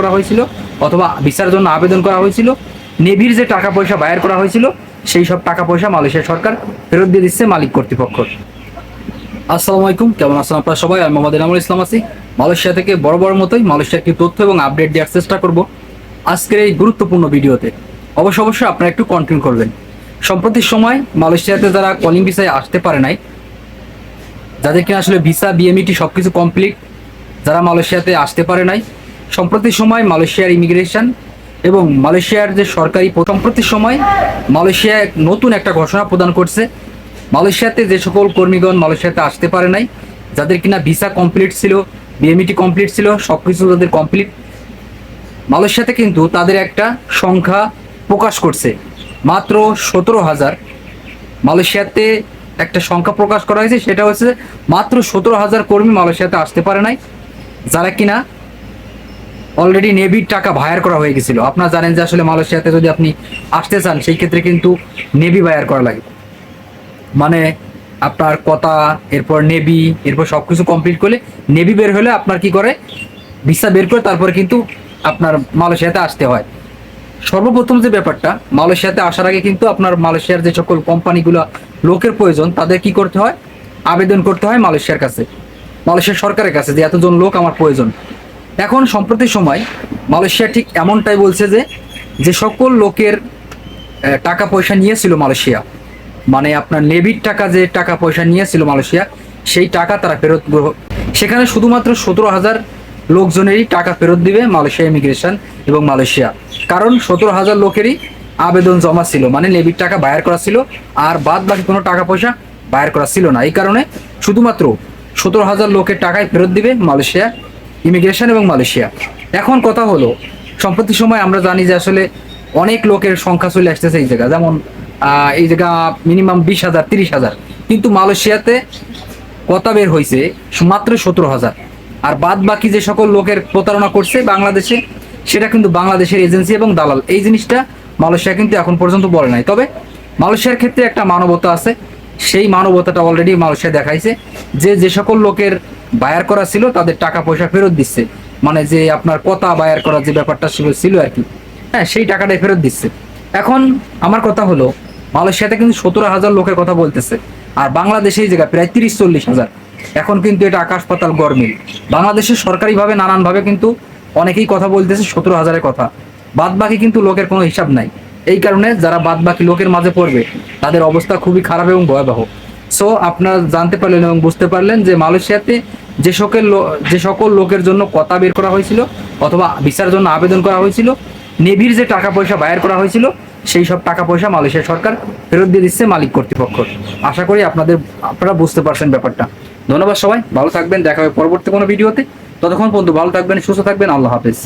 করা হয়েছিল, অথবা ভিসার জন্য আবেদন করা হয়েছিল, নেভির যে টাকা পয়সা বায়ার করা হয়েছিল, সেই সব টাকা পয়সা মালয়েশিয়া সরকার ফেরত দিয়ে দিচ্ছে মালিক কর্তৃপক্ষ। আসসালামু আলাইকুম, কেমন আছেন আপনারা সবাই? আমি মোহাম্মদ এনামুল ইসলাম আছি। মালয়েশিয়া থেকে বড় বড় মতোই মালয়েশিয়ার কি তথ্য এবং আপডেট দেওয়ার চেষ্টা করব। আজকের এই গুরুত্বপূর্ণ ভিডিওতে অবশ্য অবশ্যই আপনারা একটু কন্টিনিউ করবেন। সম্প্রতি সময় মালয়েশিয়াতে যারা কলিং ভিসায় আসতে পারে নাই, যাদের কিনা আসলে ভিসা, বিএমইটি সব কিছু কমপ্লিট, যারা মালয়েশিয়াতে আসতে পারে নাই সম্প্রতি সময় মালয়েশিয়ার ইমিগ্রেশন এবং মালয়েশিয়ার যে সরকারি সম্প্রতি সময় মালয়েশিয়া এক নতুন একটা ঘোষণা প্রদান করছে। মালয়েশিয়াতে যে সকল কর্মীগণ মালয়েশিয়াতে আসতে পারে নাই, যাদের কিনা ভিসা কমপ্লিট ছিল বিএমইটি কমপ্লিট ছিল সব কিছু তাদের কমপ্লিট। মালয়েশিয়াতে কিন্তু তাদের একটা সংখ্যা প্রকাশ করছে। মাত্র সতেরো হাজার। মালয়েশিয়াতে একটা সংখ্যা প্রকাশ করা হয়েছে, সেটা হচ্ছে মাত্র সতেরো হাজার কর্মী মালয়েশিয়াতে আসতে পারে নাই, যারা কিনা অলরেডি নেভির টাকা ভায়ার করা হয়ে গেছিল। আপনারা জানেন যে আসলে মালয়েশিয়াতে যদি আপনি আসতে চান, সেই ক্ষেত্রে কিন্তু নেভি বায়ার করা লাগে। মানে আপনার কথা, এরপর নেভি এরপর সব কিছু কমপ্লিট করলে নেভি বের হলে আপনার কি করে? ভিসা বের করে তারপরে কিন্তু আপনার মালয়েশিয়াতে আসতে হয়। সর্বপ্রথম যে ব্যাপারটা, মালয়েশিয়াতে আসার আগে কিন্তু আপনার মালয়েশিয়ার যে সকল কোম্পানিগুলো লোকের প্রয়োজন, তাদের কি করতে হয়? আবেদন করতে হয় মালয়েশিয়ার কাছে। মালয়েশিয়ার সরকারের কাছে যে এতজন লোক আমার প্রয়োজন। এখন সম্প্রতি সময় মালয়েশিয়া ঠিক এমনটাই বলছে যে যে সকল লোকের টাকা পয়সা নিয়েছিল মালয়েশিয়া মানে আপনার নেভির টাকা যে টাকা পয়সা নিয়েছিল মালয়েশিয়া, সেই টাকা তারা ফেরত গ্রহ- সেখানে শুধুমাত্র সতেরো হাজার লোকজনেরই টাকা ফেরত দিবে মালয়েশিয়া ইমিগ্রেশন এবং মালয়েশিয়া। কারণ সতেরো হাজার লোকেরই আবেদন জমা ছিল মানে নেভির টাকা বায়ার করা ছিল, আর বাদ বাকি কোনো টাকা পয়সা বায়ার করা ছিল না। এই কারণে শুধুমাত্র সতেরো হাজার লোকের টাকায় ফেরত দিবে মালয়েশিয়া ইমিগ্রেশন এবং মালয়েশিয়া। এখন কথা হলো, সম্প্রতি সময় আমরা জানি যে আসলে অনেক লোকের সংখ্যা চলে আসতেছে এই জায়গা যেমন এই জায়গা মিনিমাম বিশ হাজার, তিরিশ হাজার। কিন্তু মালয়েশিয়াতে কথা বের হয়েছে মাত্র সতেরো হাজার। আর বাদ বাকি যে সকল লোকের প্রতারণা করছে বাংলাদেশে, সেটা কিন্তু বাংলাদেশের এজেন্সি এবং দালাল। এই জিনিসটা মালয়েশিয়া কিন্তু এখন পর্যন্ত বলে নাই। তবে মালয়েশিয়ার ক্ষেত্রে একটা মানবতা আছে। সেই মানবতাটা অলরেডি মালয়েশিয়া দেখাইছে যে যে সকল লোকের বায়ার করা ছিল, তাদের টাকা পয়সা ফেরত দিচ্ছে। মানে যে আপনার কথা বায়ার করার যে ব্যাপারটা ছিল ছিল আর কি। হ্যাঁ সেই টাকাটাই ফেরত দিচ্ছে। এখন আমার কথা হলো, মালয়েশিয়াতে কিন্তু সতেরো হাজার লোকের কথা বলতেছে, আর বাংলাদেশে এই জায়গা প্রায় তিরিশ চল্লিশ হাজার। এখন কিন্তু এটা আকাশ পাতাল গরমিল। বাংলাদেশের সরকারিভাবে নানানভাবে কিন্তু অনেকেই কথা বলতেছে সতেরো হাজারের কথা। বাদ বাকি কিন্তু লোকের কোনো হিসাব নাই। এই কারণে যারা বাদ বাকি লোকের মাঝে পড়বে, তাদের অবস্থা খুবই খারাপ এবং ভয়াবহ। সো আপনারা জানতে পারলেন এবং বুঝতে পারলেন যে মালয়েশিয়াতে যে সকল যে সকল লোকের জন্য কথা বের করা হয়েছিল অথবা ভিসার জন্য আবেদন করা হয়েছিল, নেভির যে টাকা পয়সা বায়ার করা হয়েছিল, সেই সব টাকা পয়সা মালয়েশিয়া সরকার ফেরত দিয়ে দিচ্ছে মালিক কর্তৃপক্ষ। আশা করি আপনাদের, আপনারা বুঝতে পারছেন ব্যাপারটা। ধন্যবাদ সবাই, ভালো থাকবেন, দেখা হবে পরবর্তী কোনো ভিডিওতে। ততক্ষণ পর্যন্ত ভালো থাকবেন, সুস্থ থাকবেন, আল্লাহ হাফেজ।